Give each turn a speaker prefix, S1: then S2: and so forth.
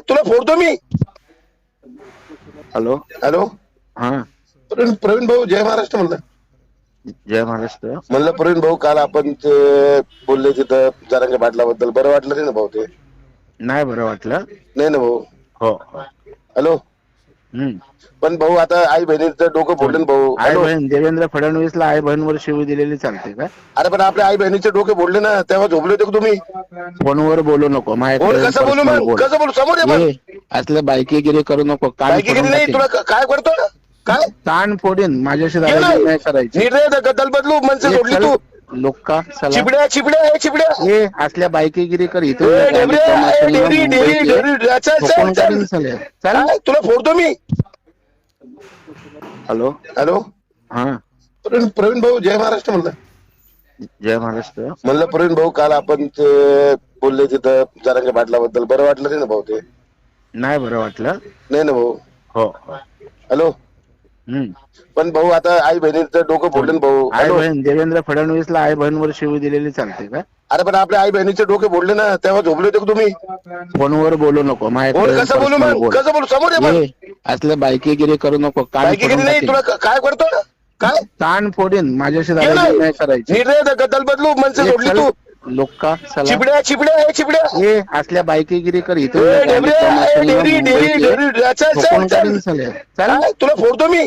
S1: तुला फोडतो मी.
S2: Hello.
S1: Hello.
S2: हा.
S1: प्रवीण प्रवीण भाऊ जय महाराष्ट्र म्हणलं.
S2: जय महाराष्ट्र.
S1: म्हणलं प्रवीण भाऊ काल आपण ते बोलले तिथं जरांगे पाटलाबद्दल. बरं वाटलं नाही ना भाऊ ते?
S2: नाही बरं वाटलं.
S1: नाही ना भाऊ?
S2: हो.
S1: हॅलो. पण भाऊ आता आई बहिणीचं डोकं फोडलं ना भाऊ.
S2: आई
S1: हॅलो.
S2: बहीण देवेंद्र फडणवीसला आई बहीणवर शिवी दिलेली चालते का?
S1: अरे पण आपल्या आई बहिणीचे डोके फोडले ना तेव्हा झोपले होते का तुम्ही?
S2: फोनवर बोलू नको माझ्याकडे
S1: कसं बोलू
S2: personal
S1: मग?
S2: बोल.
S1: कसं बोलू? समोर ये मग.
S2: ये, असलं बायकीगिरी करू नको कान
S1: काय की
S2: फोडून
S1: नाही
S2: टाकेन.
S1: तुला क- काय करतो? काय?
S2: कान फोडीन माझ्याशी
S1: ये
S2: दादागिरी
S1: ना.
S2: नाही करायची.
S1: रे गद्दल बदलू मनसे
S2: ये
S1: सोडली
S2: चल,
S1: तू.
S2: लोका
S1: चिपड्या चिपड्या ए चिपड्या
S2: ये असल्या बायकीगिरी कर?
S1: तुला फोडतो मी?
S2: हॅलो?
S1: हॅलो?
S2: हा.
S1: प्रवीण प्रवीण भाऊ जय महाराष्ट्र म्हणलं.
S2: जय महाराष्ट्र.
S1: म्हणलं प्रवीण भाऊ काल आपण ते बोलले तिथं जरांगे पाटलाबद्दल. बरं वाटलं नाही ना भाऊ ते?
S2: नाही बरं वाटलं.
S1: नाही ना भाऊ?
S2: हो.
S1: हॅलो? पण भाऊ आता आई बहिणीचं डोकं फोडलं ना भाऊ.
S2: आई बहीण देवेंद्र फडणवीसला आई बहीणवर शिवी दिलेली चालते का?
S1: अरे पण आपल्या आई बहिणीचे डोके फोडले ना तेव्हा झोपले होते का तुम्ही?
S2: फोनवर बोलू नको माझ्याकडे
S1: कसं बोलू मग?
S2: बोल.
S1: कसं बोलू? समोर ये मग.
S2: ये, असलं बायकीगिरी करू नको कान
S1: काय की
S2: फोडून
S1: नाही
S2: टाकेन.
S1: तुला क- काय करतो काय?
S2: कान फोडीन माझ्याशी
S1: ये
S2: दादागिरी
S1: ना.
S2: नाही करायची.
S1: गद्दल बदलू मनसे
S2: ये
S1: सोडली तू.
S2: लोका चला.
S1: चिपड्या चिपड्या चिपड्या
S2: ये असल्या बायकीगिरी कर इथे
S1: ए, ए, डेबरी, चल, चल, चल.
S2: चल.
S1: काय? तुला फोडतो मी.